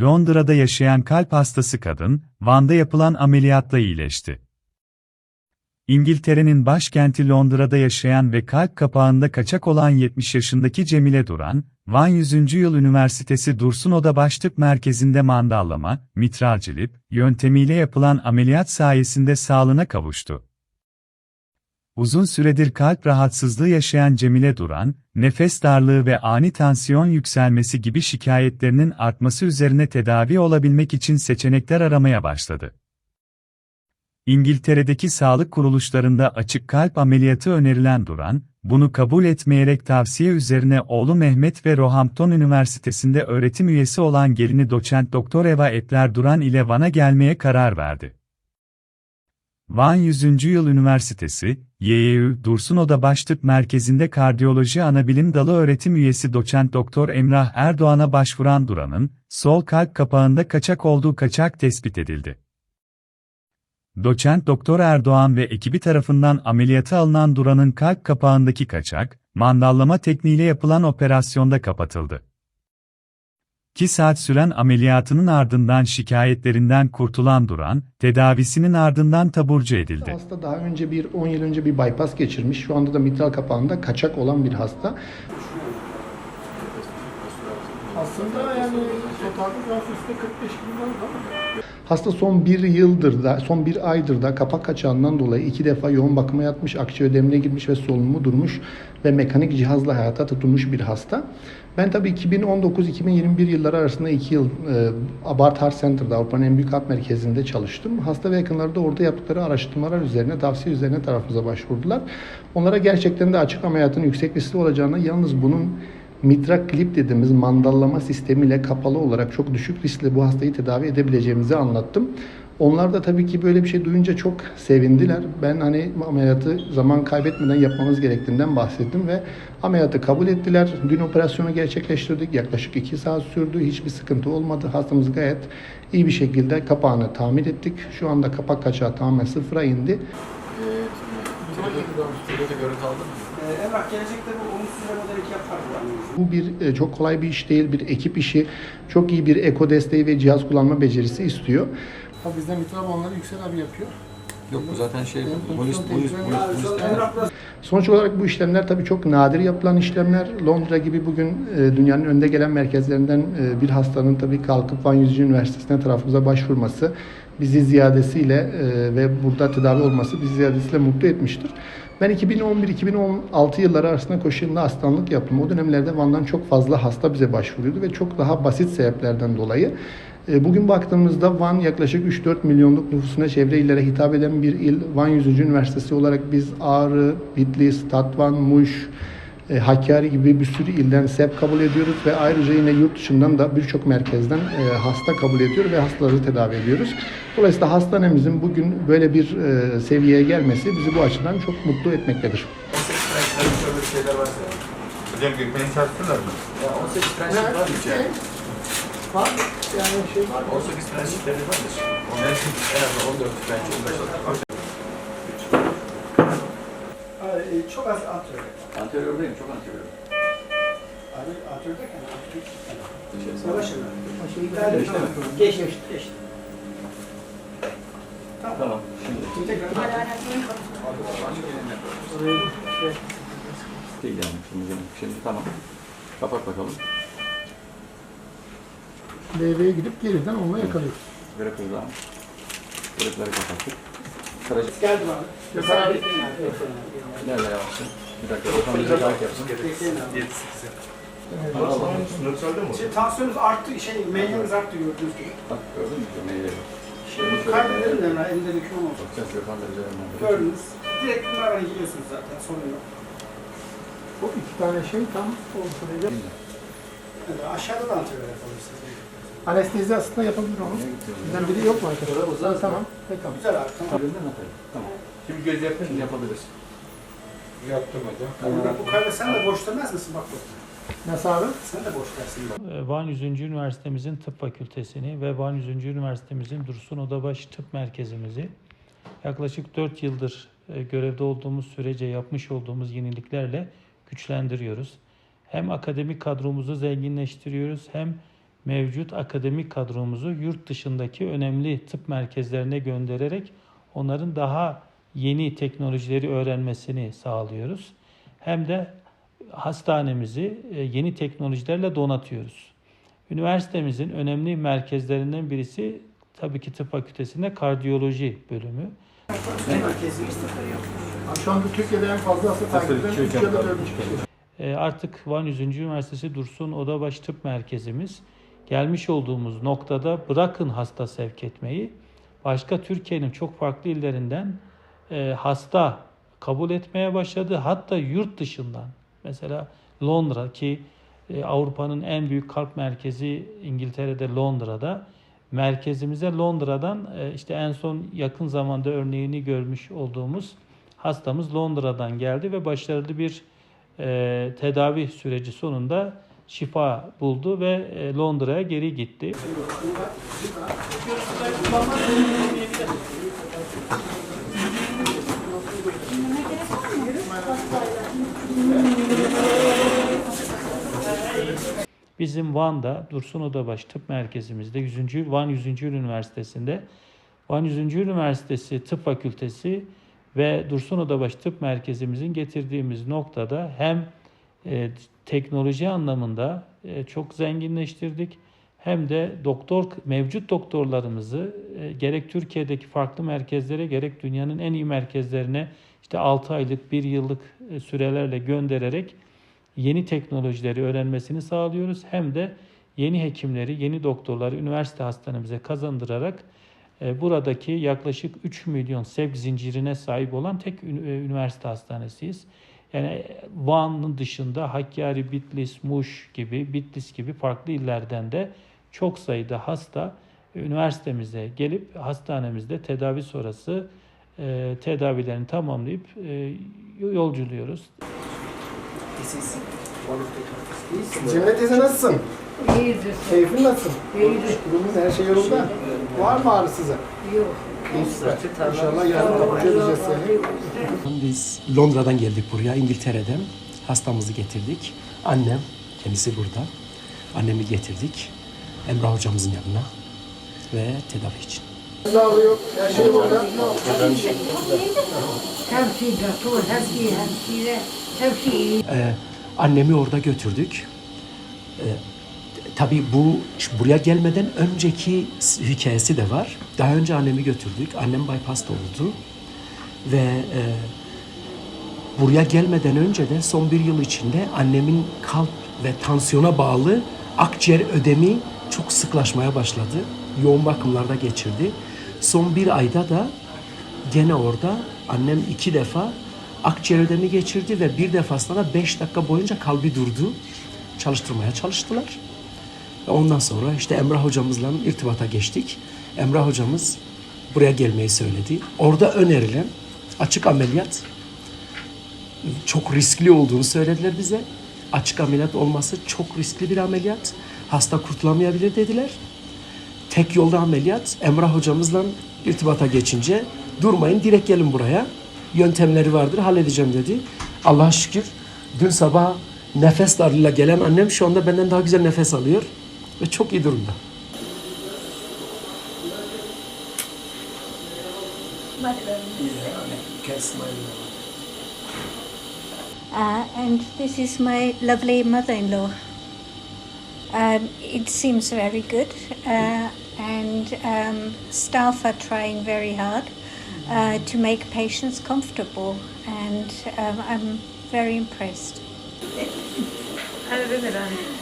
Londra'da yaşayan kalp hastası kadın, Van'da yapılan ameliyatla iyileşti. İngiltere'nin başkenti Londra'da yaşayan ve kalp kapağında kaçak olan 70 yaşındaki Cemile Duran, Van 100. Yıl Üniversitesi Dursun Oda Başlık Merkezi'nde mandallama, mitral cilip, yöntemiyle yapılan ameliyat sayesinde sağlığına kavuştu. Uzun süredir kalp rahatsızlığı yaşayan Cemile Duran, nefes darlığı ve ani tansiyon yükselmesi gibi şikayetlerinin artması üzerine tedavi olabilmek için seçenekler aramaya başladı. İngiltere'deki sağlık kuruluşlarında açık kalp ameliyatı önerilen Duran, bunu kabul etmeyerek tavsiye üzerine oğlu Mehmet ve Roehampton Üniversitesi'nde öğretim üyesi olan gelini doçent doktor Eva Epler Duran ile Van'a gelmeye karar verdi. Van 100. Yıl Üniversitesi, YYÜ Dursun Oda Başlık Merkezi'nde Kardiyoloji Anabilim Dalı öğretim üyesi doçent doktor Emrah Erdoğan'a başvuran Duran'ın, sol kalp kapağında kaçak olduğu kaçak tespit edildi. Doçent Doktor Erdoğan ve ekibi tarafından ameliyata alınan Duran'ın kalp kapağındaki kaçak, mandallama tekniğiyle yapılan operasyonda kapatıldı. 2 saat süren ameliyatının ardından şikayetlerinden kurtulan Duran, tedavisinin ardından taburcu edildi. Hasta daha önce bir 10 yıl önce bir bypass geçirmiş. Şu anda da mitral kapağında kaçak olan bir hasta. Aslında yani totalde grafiste 45 bin var Hasta son bir yıldır da, son bir aydır da kapak kaçağından dolayı iki defa yoğun bakıma yatmış, akciğer ödemine girmiş ve solunumu durmuş ve mekanik cihazla hayata tutunmuş bir hasta. Ben tabii 2019-2021 yılları arasında 2 yıl e, Abart Heart Center'da Avrupa'nın en büyük kalp merkezinde çalıştım. Hasta ve yakınları da orada yaptıkları araştırmalar üzerine, tavsiye üzerine tarafımıza başvurdular. Onlara gerçekten de açık ameliyatın yüksek riskli olacağını, yalnız bunun mitral klip dediğimiz mandallama sistemiyle kapalı olarak çok düşük riskle bu hastayı tedavi edebileceğimizi anlattım. Onlar da tabii ki böyle bir şey duyunca çok sevindiler. Ben hani ameliyatı zaman kaybetmeden yapmamız gerektiğinden bahsettim ve ameliyatı kabul ettiler. Dün operasyonu gerçekleştirdik. Yaklaşık 2 saat sürdü. Hiçbir sıkıntı olmadı. Hastamız gayet iyi bir şekilde kapağını tamir ettik. Şu anda kapak kaçağı tamamen sıfıra indi. Türkiye'de görüntü aldın mı? Ee, Emrah gelecekte bu 13 lira model 2 yaparlar. Bu bir e, çok kolay bir iş değil, bir ekip işi. Çok iyi bir eko desteği ve cihaz kullanma becerisi istiyor. Tabii bizden mitral onları Yüksel abi yapıyor. Yok bu zaten şey, polis, polis, polis, Sonuç olarak bu işlemler tabii çok nadir yapılan işlemler. Londra gibi bugün e, dünyanın önde gelen merkezlerinden e, bir hastanın tabii kalkıp Van 100. Üniversitesi'ne tarafımıza başvurması bizi ziyadesiyle e, ve burada tedavi olması bizi ziyadesiyle mutlu etmiştir. Ben 2011-2016 yılları arasında koşuyla hastalık yaptım. O dönemlerde Van'dan çok fazla hasta bize başvuruyordu ve çok daha basit sebeplerden dolayı. E, Bugün baktığımızda Van yaklaşık 3-4 milyonluk nüfusuna çevre illere hitap eden bir il. Van 100. Üniversitesi olarak biz Ağrı, Bitlis, Tatvan, Muş, e, Hakkari gibi bir sürü ilden SEP kabul ediyoruz ve ayrıca yine yurt dışından da birçok merkezden e, hasta kabul ediyor ve hastaları tedavi ediyoruz. Dolayısıyla hastanemizin bugün böyle bir e, seviyeye gelmesi bizi bu açıdan çok mutlu etmektedir. 18 prensipleri şöyle şeyler varsa. Hocam Gökmen'i çarptılar mı? Ya 18 prensip var mı? Var yani şey var 18 prensipleri vardır. Onlar en az 14 belki 15 olur. e, çok az atıyor. Anteriordayım, çok anterior. Abi atıyor derken atıyor. Şey, Yavaş yavaş. Geçti mi? Geç geçti geçti. Tamam. Şimdi Şimdi tekrar. değil yani. Şimdi, şimdi tamam. Kapat bakalım. LV'ye gidip geriden onunla yakalıyoruz. Grafırdan. Grafları kapattık. Karacı. Geldim abi. Bekleyin abi. Nerede yavaşça? Bir dakika. Bakalım bize kalk yapsın. Bekleyin abi. Nursal'da mı? Şimdi tansiyonunuz arttı, şey, meylemiz arttı gördüğünüz gibi. Bak gördün mü? Meyleri. Şimdi kaydedelim de Emrah, elinde döküm olmasın. Bakacağız Gökhan da üzerinden. Gördünüz. Direkt bunlarla giyiyorsunuz zaten, sorun yok. Bu iki tane şey tam ortada. Evet, aşağıda da antibiyotik yapabilirsiniz. Anestezi aslında yapabilir onu. Bizden biri yok mu arkadaşlar? Tamam. Peki. Güzel abi, tamam. Tamam. Şimdi göz yapın. Yapabiliriz. Yaptım hocam. Bu kayda sen de boş demez misin? Bak bak. Nasıl abi? Sen de boş dersin. Ee, Van 100. Üniversitemizin tıp fakültesini ve Van 100. Üniversitemizin Dursun Odabaş Tıp Merkezimizi yaklaşık 4 yıldır e, görevde olduğumuz sürece yapmış olduğumuz yeniliklerle güçlendiriyoruz. Hem akademik kadromuzu zenginleştiriyoruz hem mevcut akademik kadromuzu yurt dışındaki önemli tıp merkezlerine göndererek onların daha yeni teknolojileri öğrenmesini sağlıyoruz. Hem de hastanemizi e, yeni teknolojilerle donatıyoruz. Üniversitemizin önemli merkezlerinden birisi tabii ki tıp fakültesinde kardiyoloji bölümü. Şu anda Türkiye'de en fazla hasta takip eden 3 ya da 4 kişi. E, Artık Van 100. Üniversitesi Dursun Odabaş Tıp Merkezimiz gelmiş olduğumuz noktada bırakın hasta sevk etmeyi başka Türkiye'nin çok farklı illerinden e, hasta kabul etmeye başladı. Hatta yurt dışından mesela Londra ki e, Avrupa'nın en büyük kalp merkezi İngiltere'de Londra'da merkezimize Londra'dan e, işte en son yakın zamanda örneğini görmüş olduğumuz hastamız Londra'dan geldi ve başarılı bir tedavi süreci sonunda şifa buldu ve e, Londra'ya geri gitti. Bizim Van'da Dursun Odabaş Tıp Merkezimizde 100. Van 100. Üniversitesi'nde Van 100. Üniversitesi Tıp Fakültesi ve Dursun Odabaş Tıp Merkezimizin getirdiğimiz noktada hem e, teknoloji anlamında e, çok zenginleştirdik hem de doktor mevcut doktorlarımızı e, gerek Türkiye'deki farklı merkezlere gerek dünyanın en iyi merkezlerine işte 6 aylık 1 yıllık sürelerle göndererek yeni teknolojileri öğrenmesini sağlıyoruz. Hem de yeni hekimleri, yeni doktorları üniversite hastanemize kazandırarak buradaki yaklaşık 3 milyon sevk zincirine sahip olan tek ün- üniversite hastanesiyiz. Yani Van'ın dışında Hakkari, Bitlis, Muş gibi, Bitlis gibi farklı illerden de çok sayıda hasta üniversitemize gelip hastanemizde tedavi sonrası e, tedavilerini tamamlayıp e, yolculuyoruz. Cemile teyze nasılsın? İyidir. Keyfin nasıl? İyidir. Durumun her şey yolunda. Var mı ağrı size? Yok. İnşallah yarın. Biz Londra'dan geldik buraya, İngiltere'den. Hastamızı getirdik. Annem, kendisi burada. Annemi getirdik. Emrah hocamızın yanına ve tedavi için. İyi. Ee, annemi orada götürdük. Ee, tabii bu buraya gelmeden önceki hikayesi de var. Daha önce annemi götürdük. Annem bypassed oldu. Ve e, buraya gelmeden önce de son bir yıl içinde annemin kalp ve tansiyona bağlı akciğer ödemi çok sıklaşmaya başladı. Yoğun bakımlarda geçirdi. Son bir ayda da gene orada annem iki defa akciğer ödemi geçirdi ve bir defasında da beş dakika boyunca kalbi durdu. Çalıştırmaya çalıştılar. Ondan sonra işte Emrah hocamızla irtibata geçtik. Emrah hocamız buraya gelmeyi söyledi. Orada önerilen açık ameliyat çok riskli olduğunu söylediler bize. Açık ameliyat olması çok riskli bir ameliyat. Hasta kurtulamayabilir dediler. Tek yolda ameliyat. Emrah hocamızla irtibata geçince durmayın direkt gelin buraya. Yöntemleri vardır halledeceğim dedi. Allah'a şükür dün sabah nefes darlığıyla gelen annem şu anda benden daha güzel nefes alıyor. Ve çok iyi durumda. Uh, and this is my lovely mother-in-law. Um, it seems very good, uh, and um, staff are trying very hard uh, to make patients comfortable, and um, I'm very impressed. Hadi beni